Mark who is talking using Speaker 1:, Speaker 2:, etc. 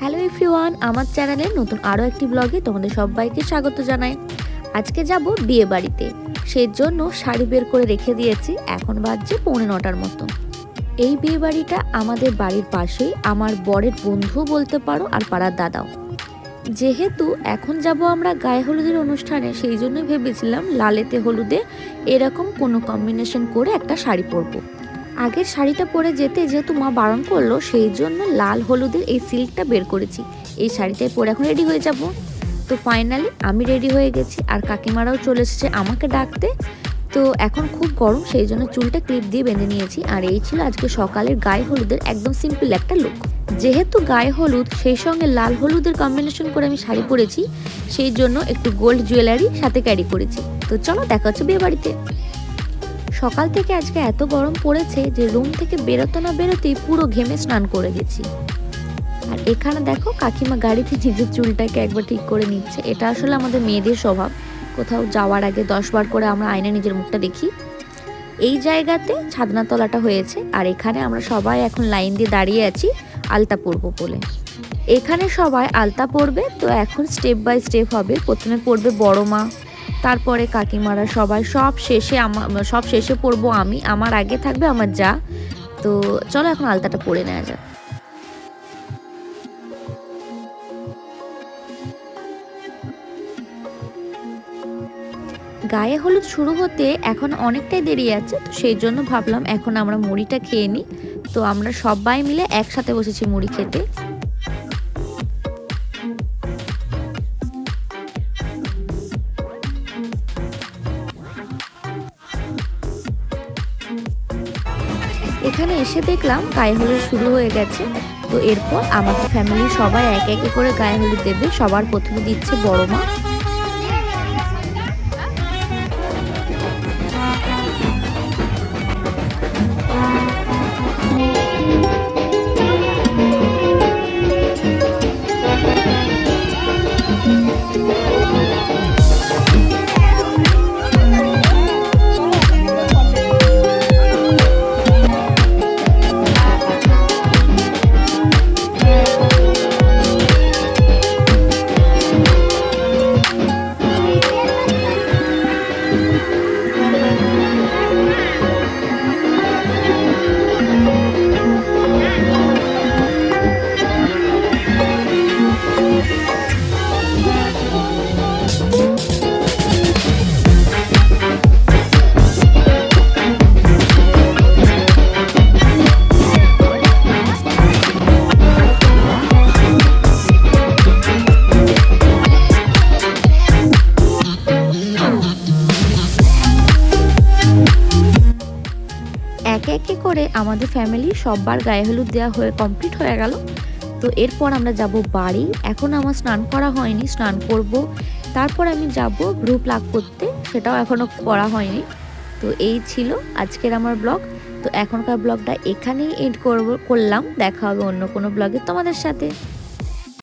Speaker 1: Hello everyone আমার চ্যানেলে নতুন আরও একটি ব্লগে তোমাদের সবাইকে স্বাগত জানাই। আজকে যাব বিয়ে বাড়িতে। সেই জন্য শাড়ি বের করে রেখে দিয়েছি, এখন বাজছে পৌনে নটার মতো। এই বিয়ে বাড়িটা আমাদের বাড়ির পাশেই আমার বরের বন্ধুও বলতে পারো আর পাড়ার দাদাও। যেহেতু এখন যাব আমরা গায়ে হলুদের অনুষ্ঠানে, সেই জন্যই ভেবেছিলাম লালেতে হলুদে এরকম কোনো কম্বিনেশন করে একটা শাড়ি পরবো। আগের শাড়িটা পরে যেতে যেহেতু মা বারণ করল, সেই জন্য লাল হলুদের এই সিল্কটা বের করেছি। এই শাড়িটাই পরে এখন রেডি হয়ে যাব। তো ফাইনালি আমি রেডি হয়ে গেছি আর কাকিমারাও চলে এসেছে আমাকে ডাকতে। তো এখন খুব গরম, সেই জন্য চুলটা ক্লিপ দিয়ে বেঁধে নিয়েছি। আর এই ছিল আজকে সকালের গায়ে হলুদের একদম সিম্পল একটা লুক যেহেতু গায়ে হলুদ, সেই সঙ্গে লাল হলুদের কম্বিনেশন করে আমি শাড়ি পরেছি, সেই জন্য একটু গোল্ড জুয়েলারি সাথে ক্যারি করেছি। তো চলো দেখা হচ্ছে বিয়ে বাড়িতে। সকাল থেকে আজকে এত গরম পড়েছে যে রুম থেকে বেরোতে না বেরোতেই পুরো ঘেমে স্নান করে গেছি। আর এখানে দেখো কাকিমা গাড়িতে নিজের চুলটাকে একবার ঠিক করে নিচ্ছে। এটা আসলে আমাদের মেয়েদের স্বভাব। কোথাও যাওয়ার আগে দশ বার করে আমরা আয়না নিজের মুখটা দেখি। এই জায়গাতে ছাদনাতলাটা হয়েছে আর এখানে আমরা সবাই এখন লাইন দিয়ে দাঁড়িয়ে আছি আলতা পরবো বলে। এখানে সবাই আলতা পরবে তো এখন স্টেপ বাই স্টেপ হবে। প্রথমে পড়বে বড় মা, তারপরে কাকিমারা সবাই সব শেষে আমার সব শেষে পড়ব আমি, আমার আগে থাকবে আমার যা। তো চলো এখন আলতাটা পরে নেওয়া যাক। গায়ে হলুদ শুরু হতে এখন অনেকটাই দেরি আছে, তো সেই জন্য ভাবলাম এখন আমরা মুড়িটা খেয়ে নিই। তো আমরা সবাই মিলে একসাথে বসেছি মুড়ি খেতে। এখানে এসে দেখলাম গায়ে হলুদ শুরু হয়ে গেছে, তো এরপর আমাদের ফ্যামিলির সবাই এক একে করে গায়ে হলুদ দেবে, সবার প্রথমে দিচ্ছে বড় মা। একে একে করে আমাদের ফ্যামিলি সববার গায়ে হলুদ দেওয়া হয়ে কমপ্লিট হয়ে গেল। তো এরপর আমরা যাব বাড়ি। এখন আমার স্নান করা হয়নি, স্নান করব। তারপর আমি যাব গ্রুপ লাভ করতে। সেটাও এখনও করা হয়নি। তো এই ছিল আজকের আমার ব্লগ তো এখনকার ব্লগটা এখানেই এড করব, করলাম। দেখা হবে অন্য কোনো ব্লগে তোমাদের সাথে।